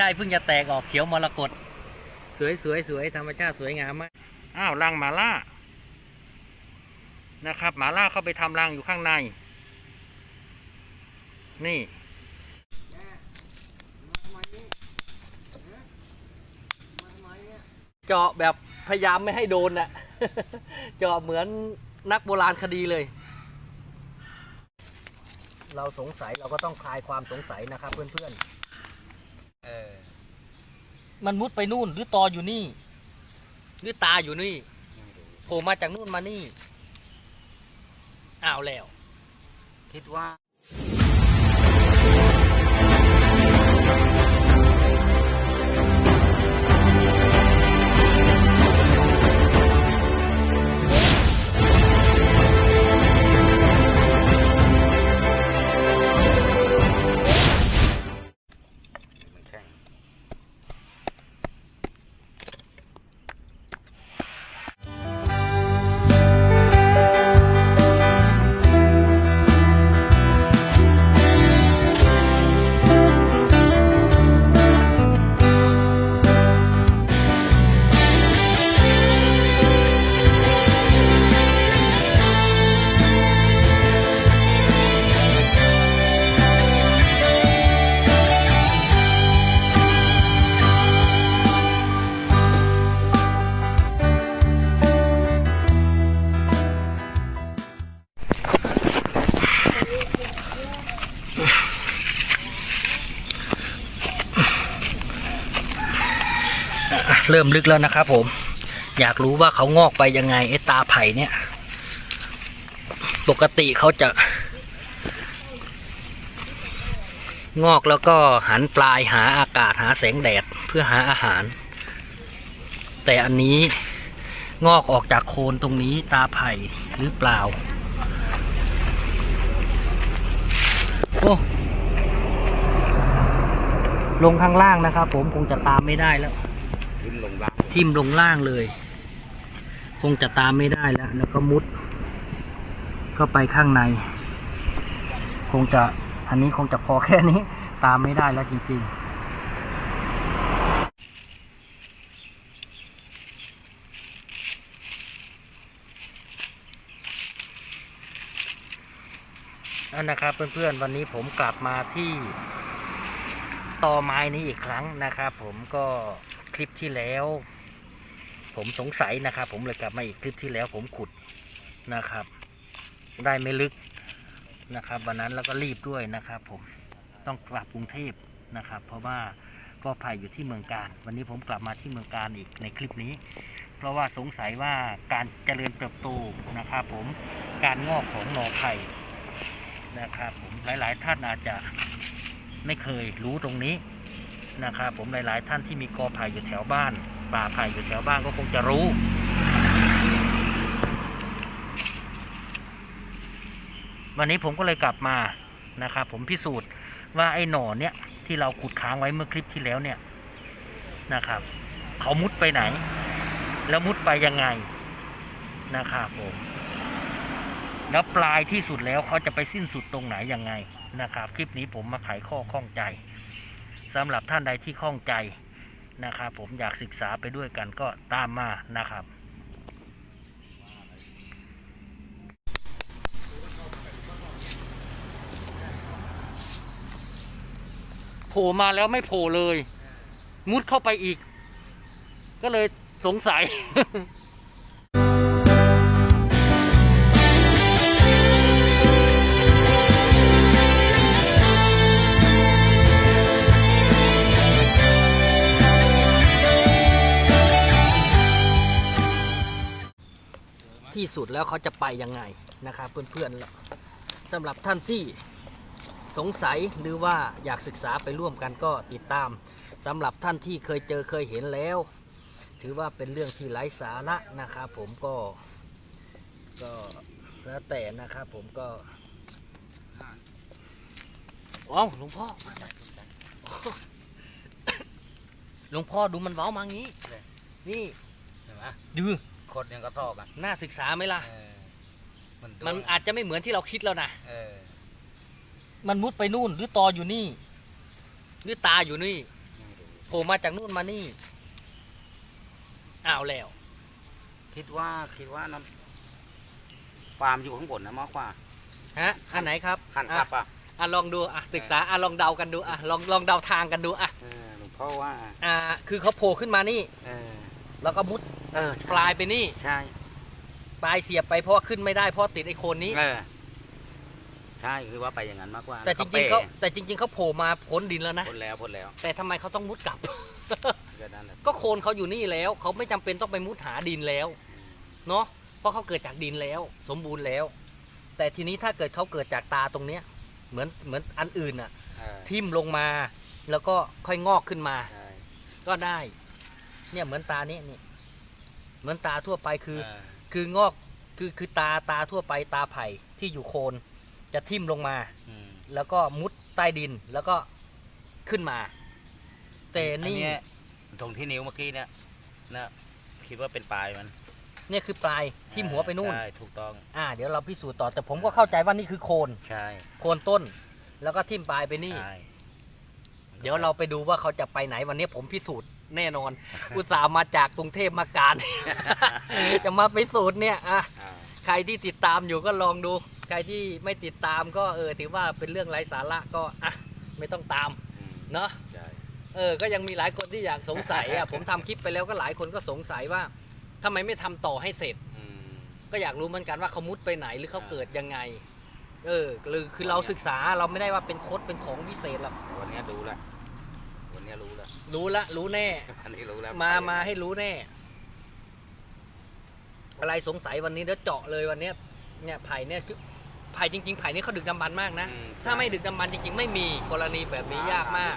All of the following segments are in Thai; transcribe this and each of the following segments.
ใช่เพิ่งจะแตกออกเขียวมรกตสวยสวยสวยธรรมชาติสวยงามมากอ้าวรังหมาล่านะครับหมาล่าเข้าไปทำรังอยู่ข้างใน นี่เจาะแบบพยายามไม่ให้โดนน่ะเจาะเหมือนนักโบราณคดีเลย เราสงสัยเราก็ต้องคลายความสงสัยนะครับเพื่อนๆ มันมุดไปนู่น หรือตออยู่นี่ หรือตาอยู่นี่โผล่มาจากนู่นมานี่อ้าวแล้ว คิดว่า เริ่มลึกแล้วนะครับผม อยากรู้ว่าเขางอกไปยังไงไอ้ตาไผ่เนี่ย ปกติเขาจะ งอกแล้วก็หันปลายหาอากาศหาแสงแดดเพื่อหาอาหาร แต่อันนี้งอกออกจากโคนตรงนี้ตาไผ่หรือเปล่า โอ้ลงข้างล่างนะครับผมคงจะตามไม่ได้แล้ว ขึ้นลงล่างทิ่มลงล่างเลย คงจะตามไม่ได้แล้ว แล้วก็มุดก็ไปข้างใน คงจะอันนี้คงจะพอแค่นี้ ตามไม่ได้แล้วจริงๆนั่นนะครับเพื่อนๆวันนี้ผมกลับมาที่ตอไม้นี้อีกครั้งนะครับ ผมก็ ลิปที่แล้ว ผมสงสัยนะครับ ผมเลยกลับมาอีกคลิปที่แล้ว ผมขุดนะครับ ได้ไม่ลึกนะครับ วันนั้นแล้วก็รีบด้วยนะครับ ผมต้องกลับกรุงเทพนะครับ เพราะว่าก็ภัยอยู่ที่เมืองการ วันนี้ผมกลับมาที่เมืองการอีกในคลิปนี้ เพราะว่าสงสัยว่าการเจริญเติบโตนะครับ ผมการงอกของหน่อไผ่นะครับ ผมหลาย ๆ ท่านอาจจะไม่เคยรู้ตรงนี้ นะครับผมหลายๆ ท่านที่มีกอไผ่อยู่แถวบ้าน ป่าไผ่อยู่แถวบ้านก็คงจะรู้ วันนี้ผมก็เลยกลับมานะครับผมพิสูจน์ว่าไอ้หน่อเนี่ยที่เราขุดค้างไว้เมื่อคลิปที่แล้วเนี่ยนะครับเขามุดไปไหน แล้วมุดไปยังไงนะครับผมแล้วปลายที่สุดแล้วเขาจะไปสิ้นสุดตรงไหนยังไงนะครับ คลิปนี้ผมมาไขข้อข้องใจ สำหรับท่านใดที่ข้องใจนะครับผมอยากศึกษาไปด้วยกันก็ตามมานะครับ โผล่มาแล้วไม่โผล่เลย มุดเข้าไปอีก ก็เลยสงสัย ที่สุดแล้วเขาจะไปยังไงนะครับเพื่อนๆสำหรับท่านที่สงสัยหรือว่าอยากศึกษาไปร่วมกันก็ติดตามสำหรับท่านที่เคยเจอเคยเห็นแล้ว ถือว่าเป็นเรื่องที่ไร้สาระนะครับผมก็ก็แล้วแต่นะครับผมก็ว้าวหลวงพ่อหลวงพ่อดูมันเว้ามางี้ นี่เห็นไหมดู คนยังก็ชอบอะน่าศึกษาไหมล่ะ เออมันดูมันอาจจะไม่เหมือนที่เราคิดแล้วนะ เออมันมุดไปนู่นหรือตออยู่นี่ หรือตาอยู่นี่ไม่รู้โผล่มาจากนู่นมานี่อ้าวแล้ว คิดว่าคิดว่าน้ำปาล์มอยู่ข้างบนนะมากกว่าฮะ อันไหนครับหันกลับอะอะอะลองดูอะศึกษาอะลองเดากันดูอะลองลองเดาทางกันดูอะเออหลวงพ่อว่าอ่าคือเขาโผล่ขึ้นมานี่ เออแล้วก็มุด เออปลายไปนี่ ใช่ปลายเสียบไปเพราะว่าขึ้นไม่ได้เพราะติดไอ้โคนนี้ เออใช่คือว่าไปอย่างนั้นมากกว่าแต่จริงๆเขาแต่จริง ๆเขาโผล่มาพ้นดินแล้วนะพ้นแล้วพ้นแล้ว แต่ทำไมเขาต้องมุดกลับก็นั่นแหละก็โคนเขาอยู่นี่แล้ว เขาไม่จำเป็นต้องไปมุดหาดินแล้ว เนาะเพราะเขาเกิดจากดินแล้ว สมบูรณ์แล้ว แต่ทีนี้ถ้าเกิดเขาเกิดจากตาตรงเนี้ย เหมือนเหมือนอันอื่นอะเออทิ่มลงมาแล้วก็ค่อยงอกขึ้นมาใช่ก็ได้ เนี่ยเหมือนตาเนี้ยนี่ เหมือนตาทั่วไปคือเออคืองอกคือคือตาตาทั่วไปตาไผ่ที่อยู่โคนจะทิ่มลงมาอืมแล้วก็มุดใต้ดินแล้วก็ขึ้นมา แต่นี่อัเยตรงที่นิ้วเมื่อกี้เนี่ยนะคิดว่าเป็นปลายมันเนี่ยคือปลายทิ่มหัวไปนู่นใช่ถูกต้องอ่าเดี๋ยวเราพิสูจน์ต่อแต่ผมก็เข้าใจว่านี่คือโคนใช่โคนต้น แล้วก็ทิ่มปลายไปนี่ ใช่เดี๋ยวเราไปดูว่าเขาจะไปไหนวันนี้ผมพิสูจน์ แน่นอน อุตส่าห์มาจากกรุงเทพมาการ จะมาพิสูจน์เนี่ยอะอ่าใครที่ติดตามอยู่ก็ลองดู ใครที่ไม่ติดตามก็เออถือว่าเป็นเรื่องไร้สาระก็อะไม่ต้องตามอืมเนาะใช่เออก็ยังมีหลายคนที่อยากสงสัยอะผมทำคลิปไปแล้วก็หลายคนก็สงสัยว่าทำไมไม่ทำต่อให้เสร็จอืมก็อยากรู้เหมือนกันว่าเขามุดไปไหนหรือเขาเกิดยังไง เออคือคือเราศึกษาเราไม่ได้ว่าเป็นโค้ดเป็นของวิเศษหรอกวันเนี้ยรู้แล้ววันเนี้ย รู้แล้วรู้ละ รู้แน่ อันนี้รู้แล้วมามาให้รู้แน่ อะไรสงสัยวันนี้เดี๋ยวเจาะเลยวันเนี้ยเนี่ยไผ่เนี่ยคือไผ่จริงๆไผ่นี่เขาดึกดำบรรพ์มากนะอืถ้าไม่ดึกดำบรรพ์จริง ๆ ไม่มีกรณีแบบนี้ยากมาก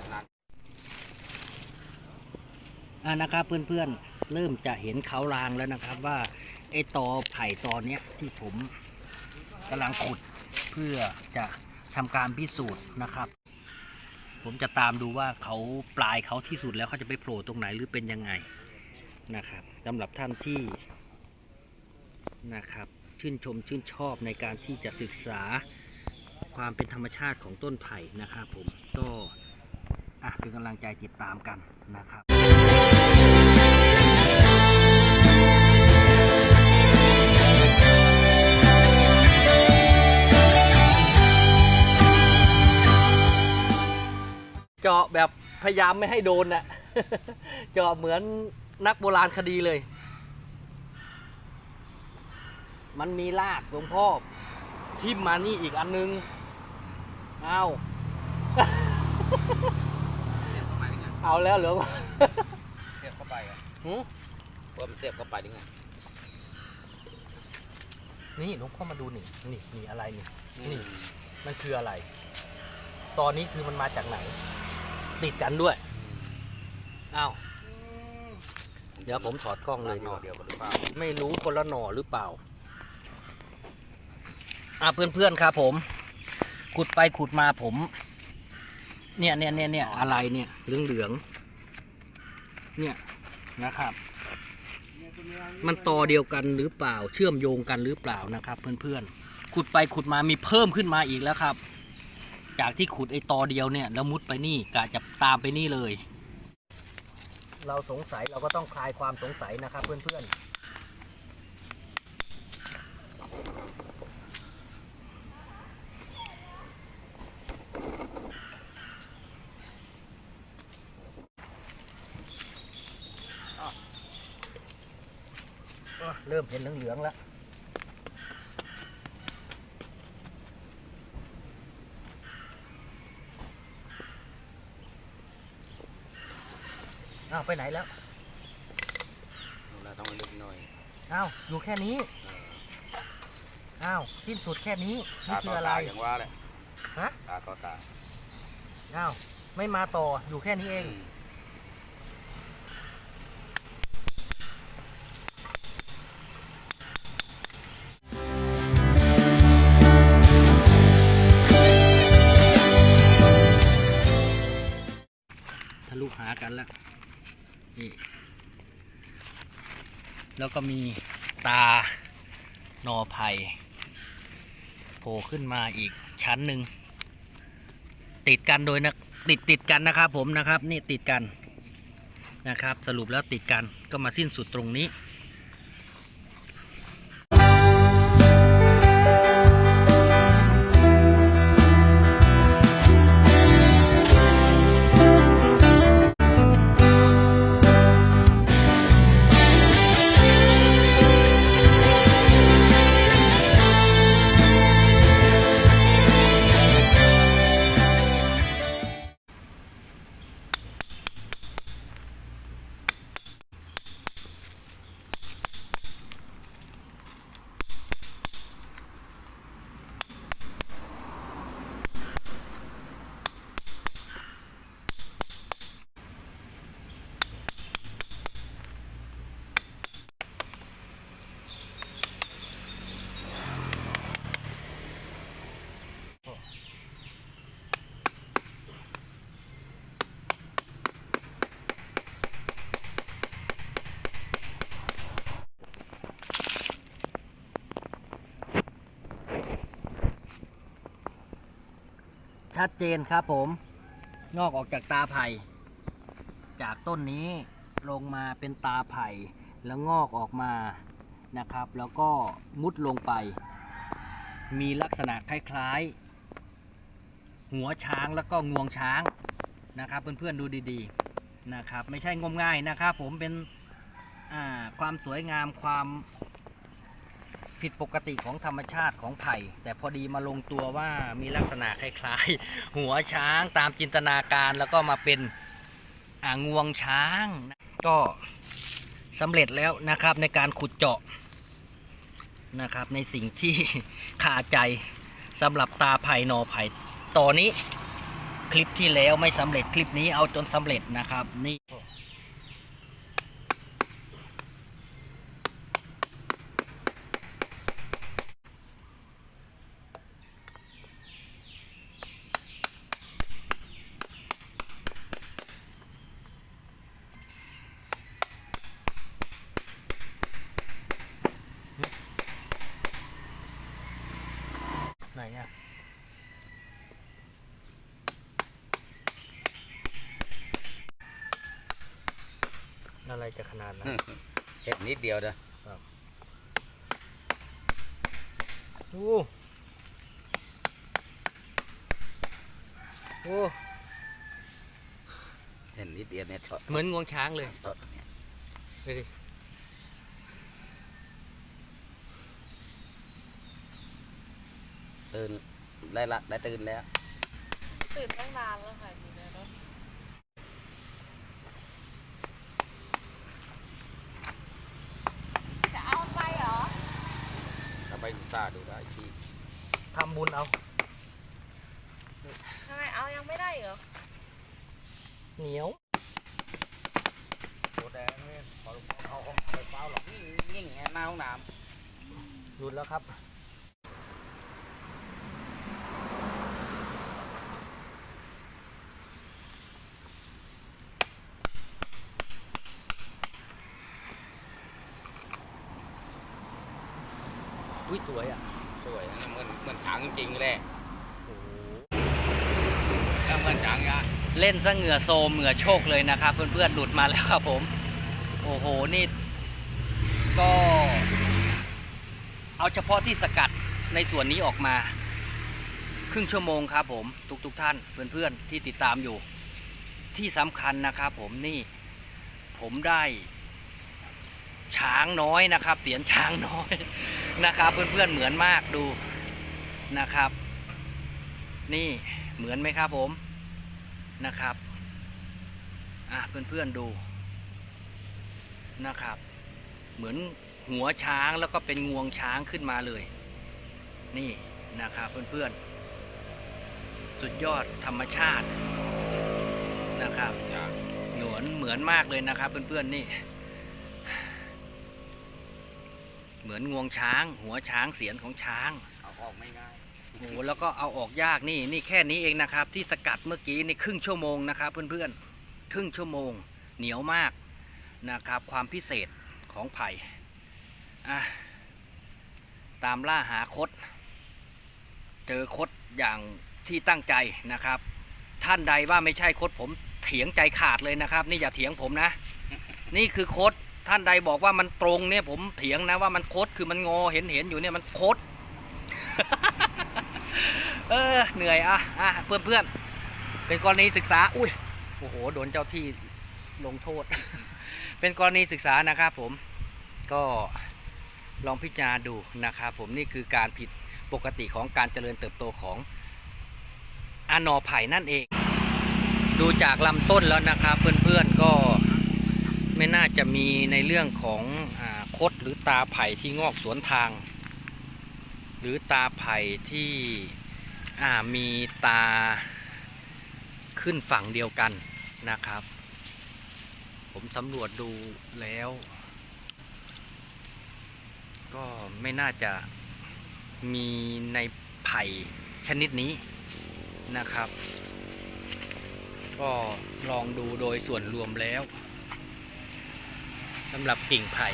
อ่านะครับเพื่อนๆเริ่มจะเห็นเขารางแล้วนะครับ ว่าไอ้ตอไผ่ตอเนี้ยที่ผมกำลังขุดเพื่อจะทำการพิสูจน์นะครับ ผมจะตามดูว่าเขาปลายเขาที่สุดแล้วเขาจะไปโผล่ตรงไหนหรือเป็นยังไงนะครับสำหรับท่านที่นะครับชื่นชมชื่นชอบในการที่จะศึกษาความเป็นธรรมชาติของต้นไผ่นะครับผมก็อะเป็นกำลังใจติดตามกันนะครับ เจาะแบบพยายามไม่ให้โดนน่ะเจาะเหมือนนักโบราณคดีเลย มันมีรากหลวงพ่อทิ่มมานี่อีกอันนึงเอาเอาแล้วเหลือเสียบเข้าไปอะหืมเพิ่มนเสียบเข้าไปยังไงนี่หลวงพ่อมาดูนี่นี่นี่อะไรนี่นี่อืมมันคืออะไร ตอนนี้คือมันมาจากไหน ติดกันด้วยอ้าวเดี๋ยวผมถอดกล้องเลยดีหกน่อว่าเดียวกันหรือเปล่าไม่รู้คนละหน่อหรือเปล่า อะเพื่อนๆครับผม ขุดไปขุดมาผม เนี่ยเนี่ยเนี่ยเนี่ยอะไรเนี่ยเหลืองเหลืองๆเนี่ยนะครับ มันต่อเดียวกันหรือเปล่า เชื่อมโยงกันหรือเปล่านะครับ เพื่อนๆขุดไปขุดมามีเพิ่มขึ้นมาอีกแล้วครับ จากที่ขุดไอ้ตอเดียวเนี่ยแล้วมุดไปนี่กะจะตามไปนี่เลย เราสงสัยเราก็ต้องคลายความสงสัยนะครับเพื่อนๆเริ่มเห็นเหลืองๆแล้ว อ้าวไปไหนแล้ว เราต้องไปลึกหน่อยอ้าวอยู่แค่นี้เอออ้าวสิ้นสุดแค่นี้นี่ตาคืต่อออะไร ตาอย่างว่าแหละฮะ ตาต่อตาอ้าวไม่มาต่ออยู่แค่นี้เองอืมทะลุหากันแล้ว นี่แล้วก็มีตาหนอไผ่โผล่ขึ้นมาอีกชั้นหนึ่งติดกันโดยนะติดติดกันนะครับผมนะครับนี่ติดกันนะครับ สรุปแล้วติดกันก็มาสิ้นสุดตรงนี้ ชัดเจนครับผม งอกออกจากตาไผ่ จากต้นนี้ลงมาเป็นตาไผ่ แล้วงอกออกมานะครับ แล้วก็มุดลงไป มีลักษณะคล้ายๆ หัวช้างแล้วก็งวงช้างนะครับ เพื่อนๆดูดีๆนะครับ ไม่ใช่งมง่ายนะครับ ผมเป็นความสวยงามความ ผิดปกติของธรรมชาติของไผ่ แต่พอดีมาลงตัวว่ามีลักษณะคล้ายๆ หัวช้างตามจินตนาการแล้วก็มาเป็นอ่างวงช้าง ก็สำเร็จแล้วนะครับในการขุดเจาะนะครับ ในสิ่งที่คาใจสำหรับตาไผ่หนอไผ่ตอนนี้คลิปที่แล้วไม่สำเร็จคลิปนี้เอาจนสำเร็จนะครับนี่ อะไรจะขนาดนั้นเห็ดนิดเดียวเด้อโอ้โอ้เห็ดนิดเดียวเนี่ยช็อตเหมือนงวงช้างเลยช็อตเนี่ยดูดิตื่นได้ละได้ตื่นแล้ว ตื่นตั้งนานแล้วค่ะอยู่ในรถจะเอาไปเหรอ ถ้าไปซ่าดูได้ที่ทำบุญเอาทำไมเอายังไม่ได้เหรอเหนียวโคแดงเนี่ยพอเอาห้องไปเปล่าหรอกนี่ยิ่งไงหน้าห้องน้หลุดแล้วครับ อุ้ยสวยอะำสวยนะเหมือนเหมือนช้างจริงๆเลยโอ้โหแล้วเหมือนช้างยาเล่นซะเหงื่อโซมเหงื่อโชกเลยนะครับเพื่อนๆหลุดมาแล้วครับผม โอ้โหนี่ก็ เอาเฉพาะที่สกัดในส่วนนี้ออกมา ครึ่งชั่วโมงครับผมทุกๆทท่านเพื่อนๆที่ติดตามอยู่ ที่สำคัญนะครับผมนี่ผมได้ ช้างน้อยนะครับเสียนช้างน้อย นะครับ เพื่อนๆเหมือนมากดูนะครับ นี่เหมือนไหมครับผมนะครับอะเพื่อนๆดูนะครับ เหมือนหัวช้างแล้วก็เป็นงวงช้างขึ้นมาเลย นี่นะครับเพื่อนๆ สุดยอดธรรมชาตินะครับเหมือนเหมือนมากเลยนะครับเพื่อนๆนี่ เหมือนงวงช้าง หัวช้างเสียนของช้างเอาออกไม่ง่ายโอ้โหแล้วก็เอาออกยากนี่นี่แค่นี้เองนะครับ ที่สกัดเมื่อกี้นี่ครึ่งชั่วโมงนะครับเพื่อนๆครึ่งชั่วโมง เหนียวมากนะครับ ความพิเศษของไผ่อะตามล่าหาคด เจอคดอย่างที่ตั้งใจนะครับ ท่านใดว่าไม่ใช่คดผมเถียงใจขาดเลยนะครับ นี่อย่าเถียงผมนะ นี่คือโคด ท่านใดบอกว่ามันตรงเนี่ยผมเถียงนะว่ามันโคดคือมันงอเห็นเห็นอยู่เนี่ยมันโคดเออเหนื่อยอะอะเพื่อนเพื่อนเป็นกรณีศึกษาอุ้ยโอ้โหโดนเจ้าที่ลงโทษ เป็นกรณีศึกษานะครับผมก็ลองพิจารณาดูนะครับผมนี่คือการผิดปกติของการเจริญเติบโตของอานอไผ่นั่นเอง ดูจากลำต้นแล้วนะครับ เพื่อนๆก็ ไม่น่าจะมีในเรื่องของอคดหรือตาไผ่ที่งอกสวนทาง หรือตาไผ่ที่มีตาขึ้นฝั่งเดียวกันนะครับ ผมสำรวจดูแล้ว ก็ไม่น่าจะมีในไผ่ชนิดนี้นะครับ ก็ลองดูโดยส่วนรวมแล้ว สำหรับกิ่งไผ่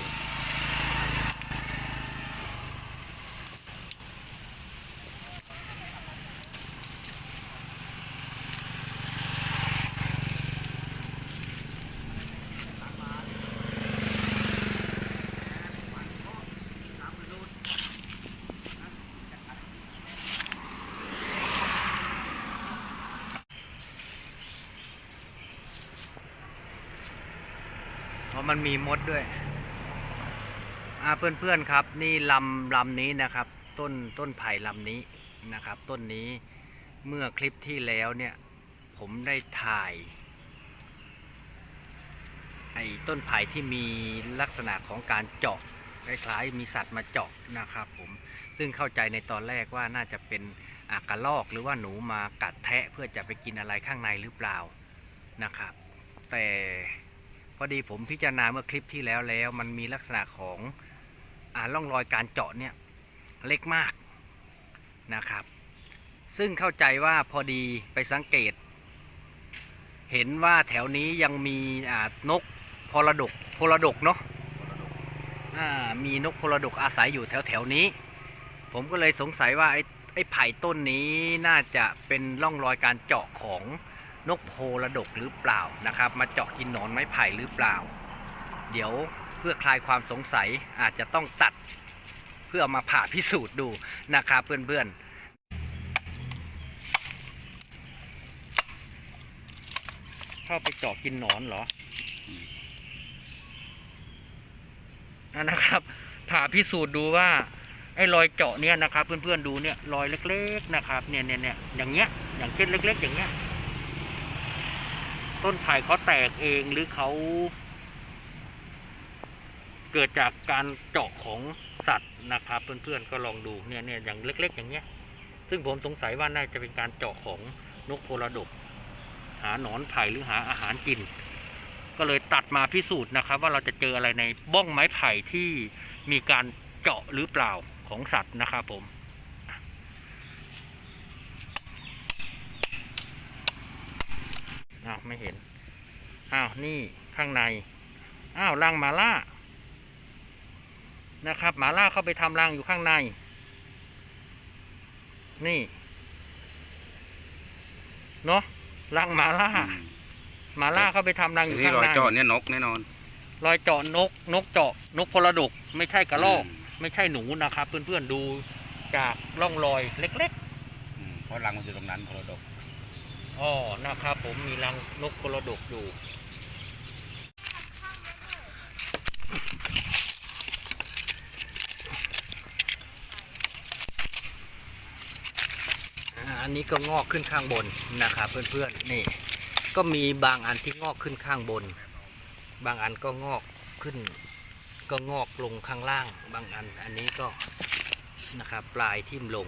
มันมีมดด้วยอ่าเพื่อนๆครับ นี่ลำลำนี้นะครับ ต้นต้นไผ่ลำนี้นะครับ ต้นนี้เมื่อคลิปที่แล้วเนี่ย ผมได้ถ่ายไอ้ต้นไผ่ที่มีลักษณะของการเจาะคล้ายๆมีสัตว์มาเจาะนะครับผมซึ่งเข้าใจในตอนแรกว่าน่าจะเป็นอากระลอกหรือว่าหนูมากัดแทะเพื่อจะไปกินอะไรข้างในหรือเปล่านะครับ แต่ พอดีผมพิจารณาเมื่อคลิปที่แล้วแล้ว มันมีลักษณะของอ่าร่องรอยการเจาะเนี่ยเล็กมากนะครับ ซึ่งเข้าใจว่าพอดีไปสังเกต เห็นว่าแถวนี้ยังมีอ่านกพลดกพลดกเนาะอ่ามีนกพลดกอาศัยอยู่แถวแถวๆนี้ ผมก็เลยสงสัยว่าไอ้ไอ้ไผ่ต้นนี้น่าจะเป็นร่องรอยการเจาะของ นกโพลดกหรือเปล่านะครับ มาเจาะกินหนอนไม้ไผ่หรือเปล่า เดี๋ยวเพื่อคลายความสงสัยอาจจะต้องตัดเพื่อเอามาผ่าพิสูจน์ดูนะครับเพื่อนๆเข้าไปเจาะกินหนอนเหรออันนะครับ ผ่าพิสูจน์ดูว่าไอ้รอยเจาะเนี่ยนะครับ เพื่อนๆดูเนี่ยรอยเล็ก ๆนะครับ เนี่ยเนี่ยเนี่ยอย่างเงี้ยอย่างเช่นเล็ก ๆ อย่างเงี้ย ต้นไผ่เขาแตกเองหรือเขา เกิดจากการเจาะของสัตว์นะครับ เพื่อนๆก็ลองดูเนี่ยเนี่ยอย่างเล็ก ๆ อย่างเงี้ย ซึ่งผมสงสัยว่าน่าจะเป็นการเจาะของนกโพลดกหาหนอนไผ่หรือหาอาหารกิน ก็เลยตัดมาพิสูจน์นะครับ ว่าเราจะเจออะไรในบ้องไม้ไผ่ที่มีการเจาะหรือเปล่าของสัตว์นะครับผม อ้าวไม่เห็น อ้าวนี่ข้างใน อ้าวรังหมาล่า นะครับหมาล่าเข้าไปทำรังอยู่ข้างใน นี่ เนาะรังหมาล่าหมาล่าเข้าไปทำรังอทียู่นี้ข้างรอยในเจาะเนี่ยนกแน่นอน รอยเจาะนก นกเจาะนกพลดก ไม่ใช่กระรอกอืมไม่ใช่หนูนะครับ เพื่อนๆดูจากร่องรอยเล็กอืมเพราะรังมันอยู่ตรงนั้นพลดกๆ อ๋อนะครับผมมีรังนกพลดกอยู่อันนี้ก็งอกขึ้นข้างบนนะครับเพื่อนๆนี่ ก็มีบางอันที่งอกขึ้นข้างบน บางอันก็งอกขึ้น ก็งอกลงข้างล่าง บางอันอันนี้ก็นะครับปลายทิ่มลง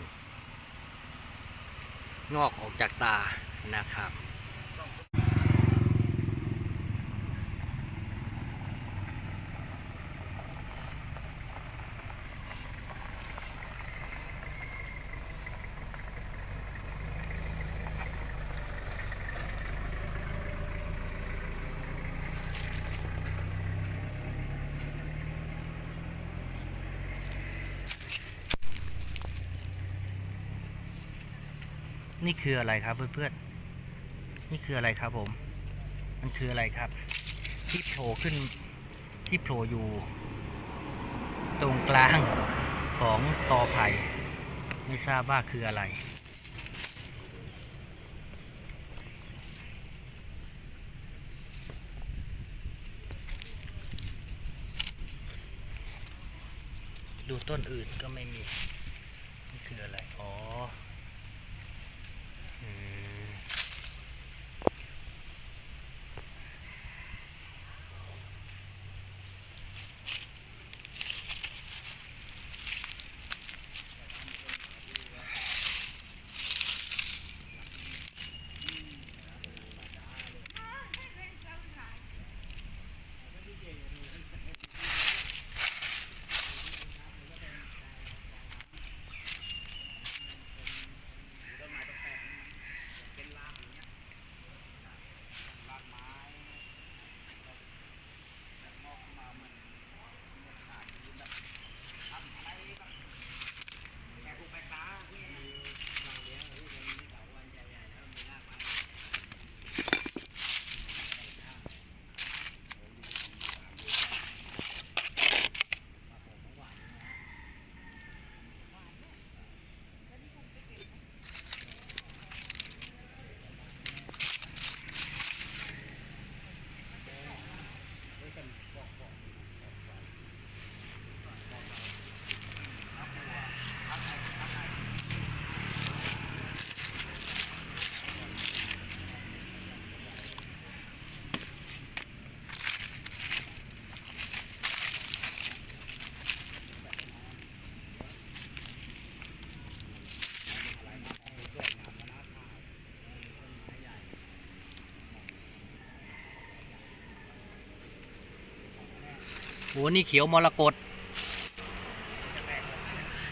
งอกออกจากตา นะครับนี่คืออะไรครับเพื่อนๆ นี่คืออะไรครับผม มันคืออะไรครับ ที่โผล่ขึ้นที่โผล่อยู่ ตรงกลางของตอไผ่ไม่ทราบว่าคืออะไร ดูต้นอื่นก็ไม่มี โหนี่เขียวมรกต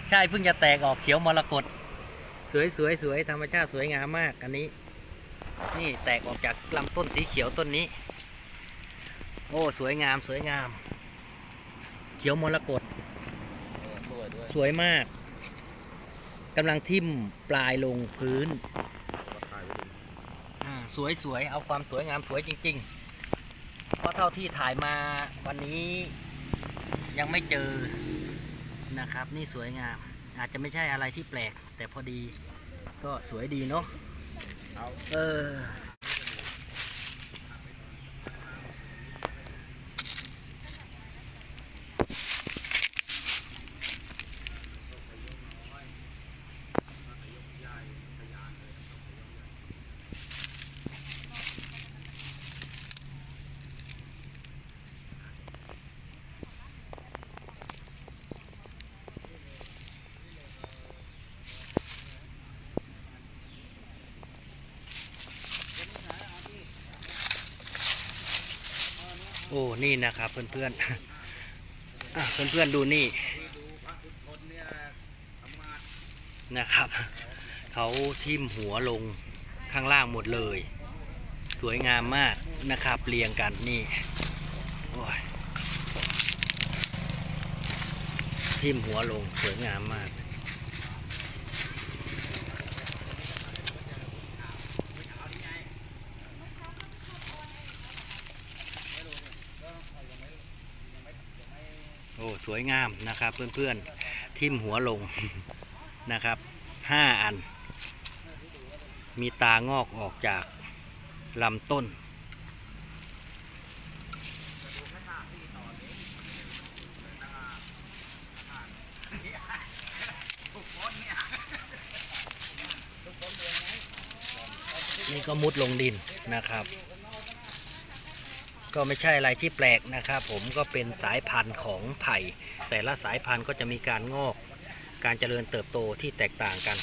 ใช่เพิ่งจะแตกออกเขียวมรกตสวยสวยสวยธรรมชาติสวยงามมากอันนี้ นี่แตกออกจากลำต้นสีเขียวต้นนี้ โอ้สวยงามสวยงาม เขียวมรกตสวยด้วยสวยมากกำลังทิ่มปลายลงพื้นอ่าสวยสวยเอาความสวยงามสวยจริง ๆ เพราะเท่าที่ถ่ายมาวันนี้ ยังไม่เจอนะครับ นี่สวยงาม อาจจะไม่ใช่อะไรที่แปลก แต่พอดีก็สวยดีเนาะเอาเอ โอ้นี่นะครับเพื่อนๆอะเพื่อนๆดูนี่ที่ดูนี่นะครับ เขาทิ่มหัวลงข้างล่างหมดเลย สวยงามมากนะครับเรียงกันนี่ทิ่มหัวลงสวยงามมาก วยงามนะครับ เพื่อนๆทิ่มหัวลงนะครับห้าอัน มีตางอกออกจากลำต้น นี่ก็มุดลงดินนะครับ ก็ไม่ใช่อะไรที่แปลกนะครับผมก็เป็นสายพันธุ์ของไผ่ แต่ละสายพันธุ์ก็จะมีการงอก การเจริญเติบโตที่แตกต่างกัน